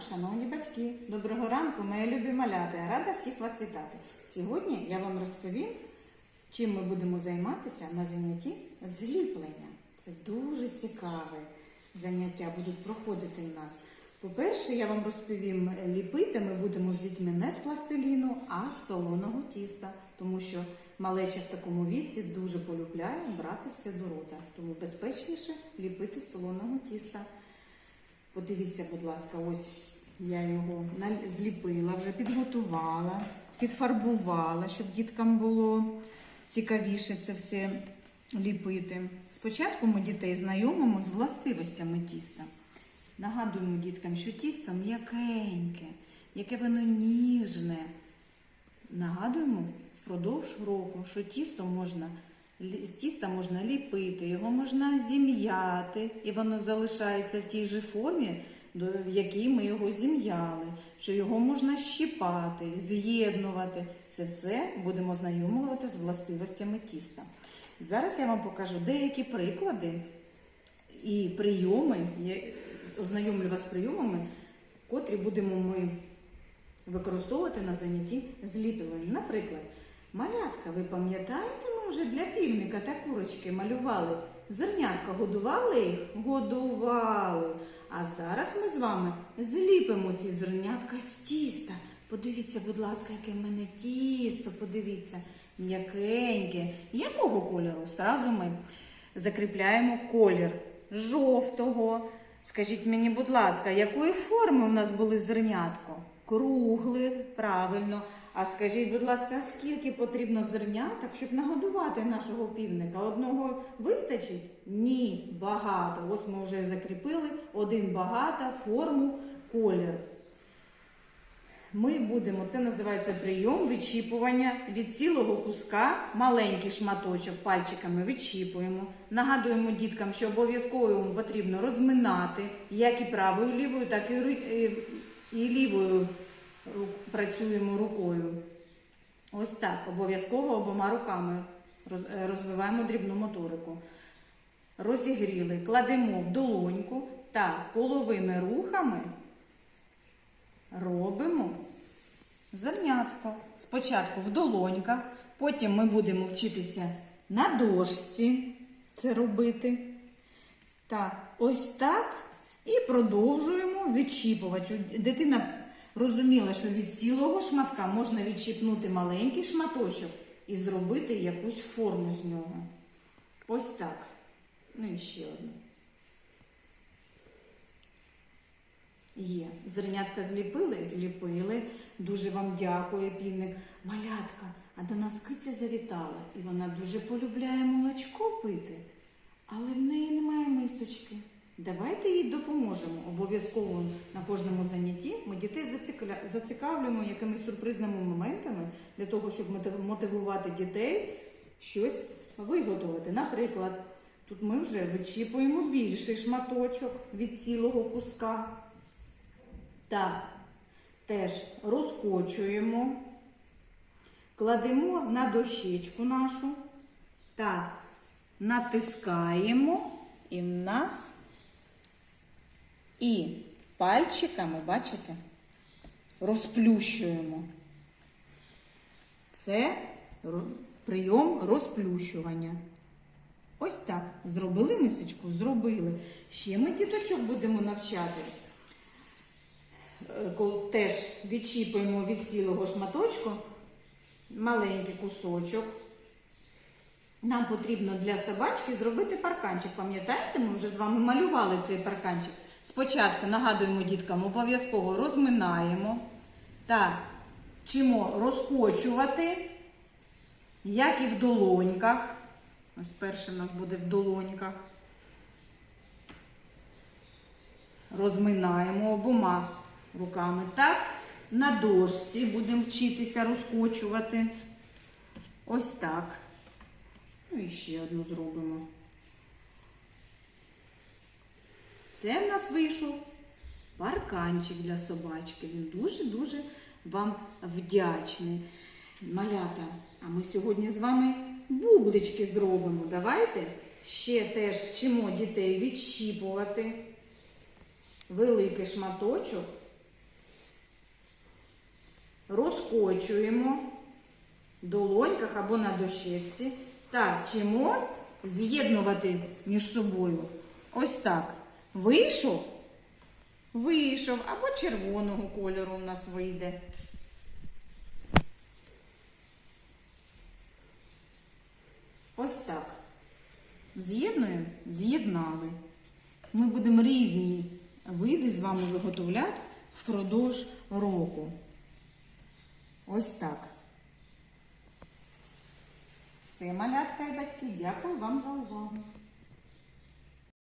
шановні батьки! Доброго ранку, мої любі маляти! Рада всіх вас вітати. Сьогодні я вам розповім, чим ми будемо займатися на занятті зліплення. Це дуже цікаве заняття будуть проходити в нас. По-перше, я вам розповім, ліпити ми будемо з дітьми не з пластиліну, а з солоного тіста, тому що малеча в такому віці дуже полюбляє брати все до рота. Тому безпечніше ліпити з солоного тіста. Подивіться, будь ласка, ось я його зліпила, вже підготувала, підфарбувала, щоб діткам було цікавіше це все ліпити. Спочатку ми дітей знайомимо з властивостями тіста. Нагадуємо діткам, що тісто м'якеньке, яке воно ніжне. Нагадуємо впродовж року, що тісто можна з тіста можна ліпити, його можна зім'яти, і воно залишається в тій же формі, в якій ми його зім'яли, що його можна щіпати, з'єднувати. Це все будемо знайомувати з властивостями тіста. Зараз я вам покажу деякі приклади і прийоми, я ознайомлю вас з прийомами, котрі будемо ми використовувати на занятті зліпленням. Наприклад, малятка, ви пам'ятаєте, ми вже для півника та курочки малювали. Зернятка годували їх? Годували. А зараз ми з вами зліпимо ці зернятка з тіста. Подивіться, будь ласка, яке в мене тісто, подивіться, м'якеньке. Якого кольору? Сразу ми закріпляємо колір жовтого. Скажіть мені, будь ласка, якої форми у нас були зернятко? Кругле, правильно. А скажіть, будь ласка, скільки потрібно зерняток, щоб нагодувати нашого півника? Одного вистачить? Ні, багато. Ось ми вже закріпили один багато, форму, колір. Ми будемо, це називається прийом відчіпування від цілого куска, маленький шматочок пальчиками відчіпуємо. Нагадуємо діткам, що обов'язково йому потрібно розминати як і правою лівою, так і, і- і лівою працюємо рукою. Ось так, обов'язково обома руками е, розвиваємо дрібну моторику. Розігріли, кладемо в долоньку та коловими рухами робимо зернятко. Спочатку в долоньках, потім ми будемо вчитися на дошці це робити. Так, ось так. І продовжуємо відчіпувати. Дитина розуміла, що від цілого шматка можна відчіпнути маленький шматочок і зробити якусь форму з нього. Ось так. Ну і ще одну. Є. Зернятка зліпили? Зліпили. Дуже вам дякую, півник. Малятка, а до нас киця завітала, і вона дуже полюбляє молочко пити, але в неї немає мисочки. Давайте їй допоможемо. Обов'язково на кожному занятті ми дітей зацікавлюємо якимись сюрпризними моментами для того, щоб мотивувати дітей щось виготовити. Наприклад, тут ми вже вичіпуємо більший шматочок від цілого куска. Так, теж розкочуємо, кладемо на дощечку нашу та натискаємо і в нас і пальчиками, бачите, розплющуємо. Це прийом розплющування. Ось так. Зробили мисочку? Зробили. Ще ми діточок будемо навчати. Е, кол- теж відчіпуємо від цілого шматочку маленький кусочок. Нам потрібно для собачки зробити парканчик. Пам'ятаєте, ми вже з вами малювали цей парканчик. Спочатку нагадуємо діткам, обов'язково розминаємо та вчимо розкочувати, як і в долоньках. Ось перше в нас буде в долоньках. Розминаємо обома руками. Так, на дошці будемо вчитися розкочувати. Ось так. Ну і ще одну зробимо. Це в нас вийшов парканчик для собачки. Він дуже-дуже вам вдячний. Малята, а ми сьогодні з вами бублички зробимо. Давайте ще теж вчимо дітей відщіпувати великий шматочок розкочуємо в долоньках або на дощечці та вчимо з'єднувати між собою. Ось так. Вийшов, вийшов, або червоного кольору у нас вийде. Ось так. З'єднуємо, з'єднали. Ми будемо різні види з вами виготовляти впродовж року. Ось так. Все, малятка і батьки, дякую вам за увагу.